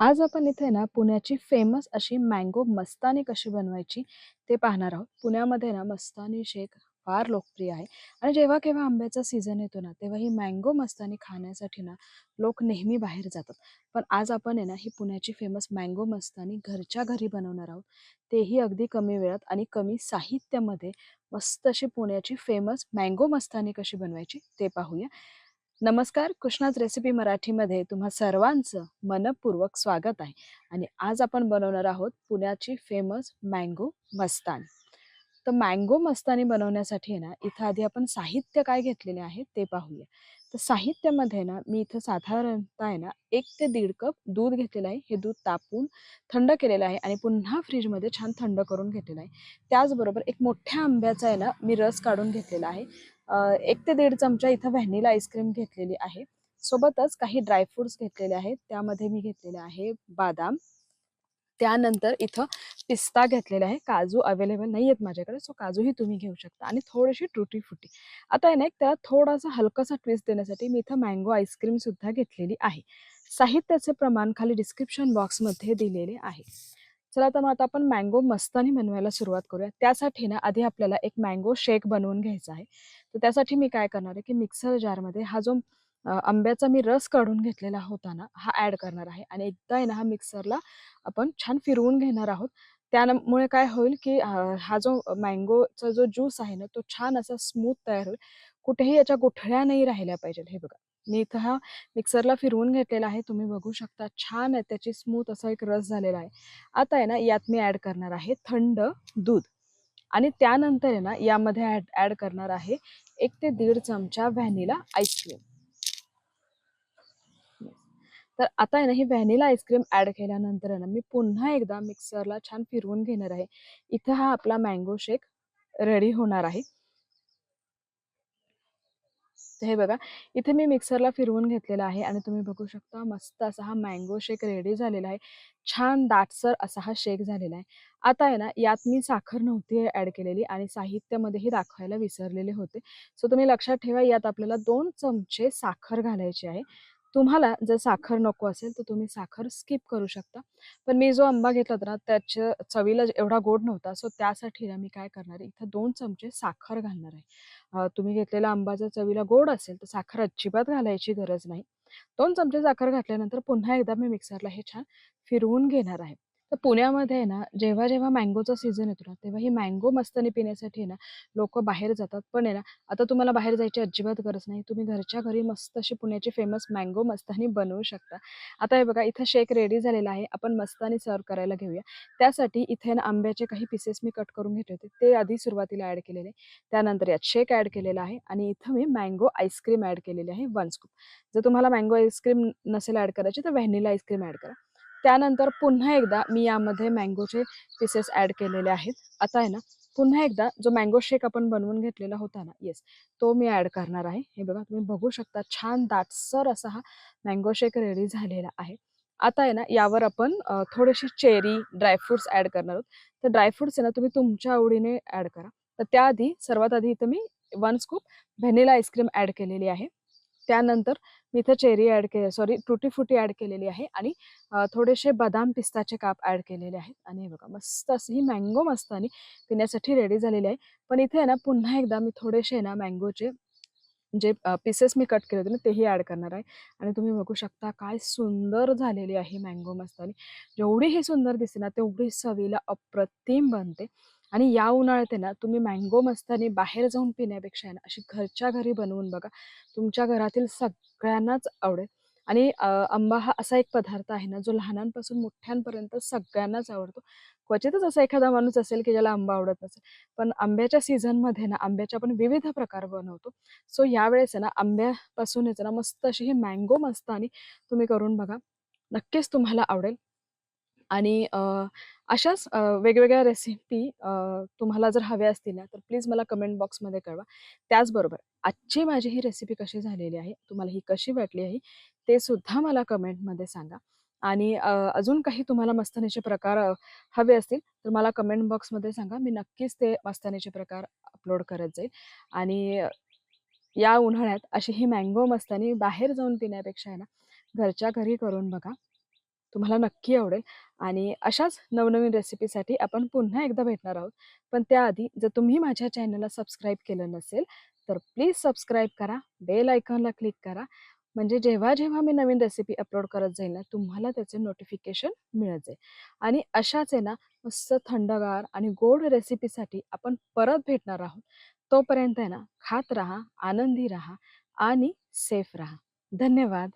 आज आपण इथे ना पुण्याची फेमस अशी मँगो मस्तानी कशी बनवायची ते पाहणार आहोत. पुण्यामध्ये ना मस्तानी शेक फार लोकप्रिय आहे आणि जेव्हा केव्हा आंब्याचा सीझन येतो ना, तेव्हा ही मँगो मस्तानी खाण्यासाठी ना लोक नेहमी बाहेर जातात. पण आज आपण आहे ना ही पुण्याची फेमस मँगो मस्तानी घरच्या घरी बनवणार आहोत. तेही अगदी कमी वेळात आणि कमी साहित्यामध्ये मस्त अशी पुण्याची फेमस मँगो मस्तानी कशी बनवायची ते पाहूया. नमस्कार कृष्णाज रेसिपी मराठीमध्ये तुम्हा सर्वांचं मनपूर्वक स्वागत आहे. आणि आज आपण बनवणार आहोत पुण्याची फेमस मँगो मस्तानी. तर मँगो मस्तानी बनवण्यासाठी आहे ना इथं आधी आपण साहित्य काय घेतलेले आहे ते पाहूया. तर साहित्यामध्ये ना मी इथं साधारणतः आहे ना एक ते दीड कप दूध घेतलेलं आहे. हे दूध तापून थंड केलेलं आहे आणि पुन्हा फ्रीजमध्ये छान थंड करून घेतलेलं आहे. त्याचबरोबर एक मोठ्या आंब्याचा आहे ना मी रस काढून घेतलेला आहे. एक ते दीड चमचा इथं व्हॅनिला आईस्क्रीम घेतलेली आहे. सोबतच काही ड्रायफ्रुट्स घेतलेले आहेत. त्यामध्ये मी घेतलेले आहे बादाम त्यानंतर इथं पिस्ता घेतलेला आहे. काजू अवेलेबल नाही आहेत माझ्याकडे सो काजूही तुम्ही घेऊ शकता. आणि थोडीशी टुटी फुटी आता आहे ना एक त्याला थोडासा हलकासा ट्विस्ट देण्यासाठी मी इथं मँगो आईस्क्रीमसुद्धा घेतलेली आहे. साहित्याचे प्रमाण खाली डिस्क्रिप्शन बॉक्समध्ये दिलेले आहे. चला तर मग आता आपण मँगो मस्तानी बनवायला सुरुवात करूया. त्यासाठी ना आधी आपल्याला एक मँगो शेक बनवून घ्यायचा आहे. तर त्यासाठी मी काय करणार आहे की मिक्सर जारमध्ये हा जो आंब्याचा मी रस काढून घेतलेला होता ना हा ॲड करणार आहे. आणि एकदा आहे ना हा मिक्सरला आपण छान फिरवून घेणार आहोत. त्यामुळे काय होईल की हा जो मँगोचा जो ज्यूस आहे ना तो छान असा स्मूथ तयार होईल. कुठेही याच्या गुठळ्या नाही राहिल्या पाहिजेत. हे बघा मी इथं हा मिक्सरला फिरवून घेतलेला आहे. तुम्ही बघू शकता छान आहे. त्याची स्मूथ असा एक रस झालेला आहे. आता आहे ना यात मी ॲड करणार आहे थंड दूध. आणि त्यानंतर आहे ना यामध्ये ॲड ॲड करणार आहे एक ते दीड चमचा व्हॅनिला आईस्क्रीम. तर आता आहे ना ही व्हॅनिला आईस्क्रीम ऍड केल्यानंतर आहे ना मी पुन्हा एकदा मिक्सरला छान फिरवून घेणार आहे. इथं हा आपला मँगो शेक रेडी होणार आहे. हे बघा इथे मी मिक्सरला फिरवून घेतलेला आहे आणि तुम्ही बघू शकता मस्त असा हा मँगो शेक रेडी झालेला आहे. छान दाटसर असा हा शेक झालेला आहे. आता आहे ना यात मी साखर नव्हती ऍड केलेली आणि साहित्यामध्येही दाखवायला विसरलेले होते. सो तुम्ही लक्षात ठेवा यात आपल्याला दोन चमचे साखर घालायची आहे. तुम्हाला जर साखर नको असेल तर तुम्ही साखर स्किप करू शकता. पण मी जो आंबा घेतला होता ना त्याच्या चवीला एवढा गोड नव्हता सो त्यासाठी ना मी काय करणार आहे इथं दोन चमचे साखर घालणार आहे. तुम्ही घेतलेला आंबा जर चवीला गोड असेल तर साखर अजिबात घालायची गरज नाही. दोन चमचे साखर घातल्यानंतर पुन्हा एकदा मी मिक्सरला हे छान फिरवून घेणार आहे. तर पुण्यामध्ये आहे ना जेव्हा जेव्हा मँगोचा सीझन येतो ना तेव्हा ही मँगो मस्तानी पिण्यासाठी आहे ना लोक बाहेर जातात. पण आहे ना आता तुम्हाला बाहेर जायची अजिबात गरज नाही. तुम्ही घरच्या घरी मस्त अशी पुण्याची फेमस मँगो मस्तानी बनवू शकता. आता हे बघा इथं शेक रेडी झालेला आहे. आपण मस्तानी सर्व करायला घेऊया. त्यासाठी इथे ना आंब्याचे काही पीसेस मी कट करून घेतले होते. ते आधी सुरुवातीला ॲड केलेले. त्यानंतर यात शेक ॲड केलेला आहे. आणि इथं मी मँगो आईस्क्रीम ॲड केलेली आहे. वन स्कूप जर तुम्हाला मँगो आईस्क्रीम नसेल ॲड करायची तर व्हॅनिला आईस्क्रीम ॲड करा. त्यानंतर पुन्हा एकदा मी यामध्ये मँगोचे पीसेस ॲड केलेले आहेत. आता आहे ना पुन्हा एकदा जो मँगो शेक आपण बनवून घेतलेला होता ना येस तो मी ॲड करणार आहे. हे बघा तुम्ही बघू शकता छान दाटसर असा हा मँगो शेक रेडी झालेला आहे. आता आहे ना यावर आपण थोडेसे चेरी ड्रायफ्रुट्स ॲड करणार आहोत. तर ड्रायफ्रुट्स आहे ना तुम्ही तुमच्या आवडीने ॲड करा. तर त्याआधी सर्वात आधी इथं मी one scoop vanilla ice cream add केलेली आहे. त्यानंतर मी इथे चेरी ॲड केले सॉरी टुटी फुटी ॲड केलेली आहे आणि थोडेसे बदाम पिस्ताचे काप ॲड केलेले आहेत. आणि हे बघा मस्त अशी ही मँगो मस्त आणि पिण्यासाठी रेडी झालेली आहे. पण इथे ना पुन्हा एकदा मी थोडेसे ना मँगोचे जे पीसेस मी कट केले होते ना तेही ॲड करणार आहे. आणि तुम्ही बघू शकता काय सुंदर झालेली आहे मँगो मस्तानी जेवढी ही सुंदर दिसते ना तेवढी चवीला अप्रतिम बनते. आणि या उन्हाळ्यात आहे ना तुम्ही मँगो मस्तानी बाहेर जाऊन पिण्यापेक्षा आहे ना अशी घरच्या घरी बनवून बघा. तुमच्या घरातील सगळ्यांनाच आवडेल. आणि आंबा हा असा एक पदार्थ आहे ना जो लहानांपासून मोठ्यांपर्यंत सगळ्यांनाच आवडतो. क्वचितच असा एखादा माणूस असेल की ज्याला आंबा आवडत नसेल पण आंब्याच्या सीझनमध्ये ना आंब्याचे आपण विविध प्रकार बनवतो. सो यावेळेस आहे ना आंब्यापासून ना मस्त अशी ही मँगो मस्त आणि तुम्ही करून बघा. नक्कीच तुम्हाला आवडेल. आणि अशाच वेगवेगळ्या रेसिपी तुम्हाला जर हव्या असतील ना तर प्लीज मला कमेंट बॉक्समध्ये कळवा. त्याचबरोबर आजची माझी ही रेसिपी कशी झालेली आहे तुम्हाला ही कशी वाटली आहे ते सुद्धा मला कमेंटमध्ये सांगा. आणि अजून काही तुम्हाला मस्तानीचे प्रकार हवे असतील तर मला कमेंट बॉक्समध्ये सांगा. मी नक्कीच ते मस्तानीचे प्रकार अपलोड करत जाईल. आणि या उन्हाळ्यात अशी ही मँगो मस्तानी बाहेर जाऊन पिण्यापेक्षा आहे ना घरच्या घरी करून बघा. तुम्हाला नक्की आवडेल आणि अशाच नवनवीन रेसिपीसाठी आपण पुन्हा एकदा भेटणार आहोत. पण त्याआधी जर तुम्ही माझ्या चॅनलला सबस्क्राईब केलं नसेल, तर प्लीज सबस्क्राईब करा, बेल आयकॉनला क्लिक करा. म्हणजे जेव्हा-जेव्हा मी नवीन रेसिपी अपलोड करत जाईल ना, तुम्हाला त्याचे नोटिफिकेशन मिळत जाईल. आणि अशाच आहे ना, मस्त थंडगार आणि गोड रेसिपीसाठी आपण परत भेटणार आहोत. तोपर्यंत आहे ना, खात राहा, आनंदी राहा आणि सेफ राहा. धन्यवाद.